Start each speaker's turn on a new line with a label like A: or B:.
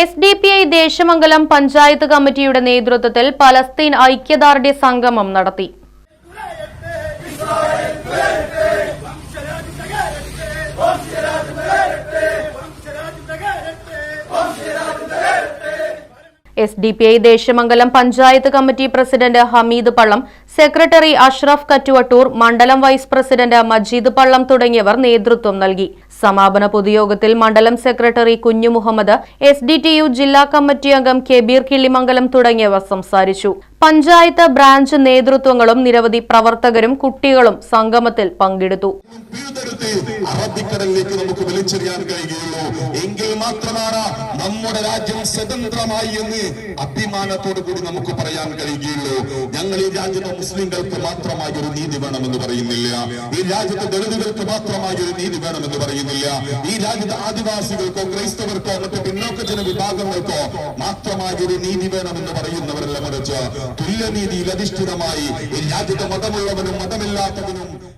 A: S D P I Desamangalam panchayat കമ്മിറ്റിയുടെ നേതൃത്വത്തിൽ Palestine ഐക്യദാർഢ്യ സംഗമം നടത്തി. S D P I Desamangalam panchayat committee president Hameed Pallam secretary Ashraf Kattuvattur മണ്ഡലം vice president Majeed പള്ളം തുടങ്ങിയവർ നേതൃത്വം നൽകി. സമാപന പൊതുയോഗത്തിൽ മണ്ഡലം secretary Kunju Muhammad S D T U ജില്ലാ കമ്മിറ്റി അംഗം കെബീർ കിള്ളിമംഗലം തുടങ്ങിയവർ സംസാരിച്ചു. പഞ്ചായത്ത് ബ്രാഞ്ച് നേതൃത്വങ്ങളും നിരവധി പ്രവർത്തകരും കുട്ടികളും സംഗമത്തിൽ പങ്കെടുത്തു.
B: പിഴുതെടുത്ത് അറബിക്കടലിലേക്ക് നമുക്ക് വലിച്ചെറിയാൻ കഴിയുകയുള്ളൂ. എങ്കിൽ മാത്രമാണ് നമ്മുടെ രാജ്യം സ്വതന്ത്രമായി എന്ന് അഭിമാനത്തോടു കൂടി നമുക്ക് പറയാൻ കഴിയുകയുള്ളൂ. ഞങ്ങൾ ഈ രാജ്യത്തെ മുസ്ലിങ്ങൾക്ക് മാത്രമായി ഒരു നീതി വേണമെന്ന് പറയുന്നില്ല. ഈ രാജ്യത്തെ ദളിതുകൾക്ക് മാത്രമായി ഒരു നീതി വേണമെന്ന് പറയുന്നില്ല. ഈ രാജ്യത്തെ ആദിവാസികൾക്കോ ക്രൈസ്തവർക്കോ മറ്റു പിന്നോക്ക ജന വിഭാഗങ്ങൾക്കോ മാത്രമായി ഒരു നീതി വേണമെന്ന് പറയുന്നവരല്ല മറിച്ച്. തുല്യനീതിയിൽ അധിഷ്ഠിതമായി ഈ രാജ്യത്തെ മതമുള്ളവനും മതമില്ലാത്തവനും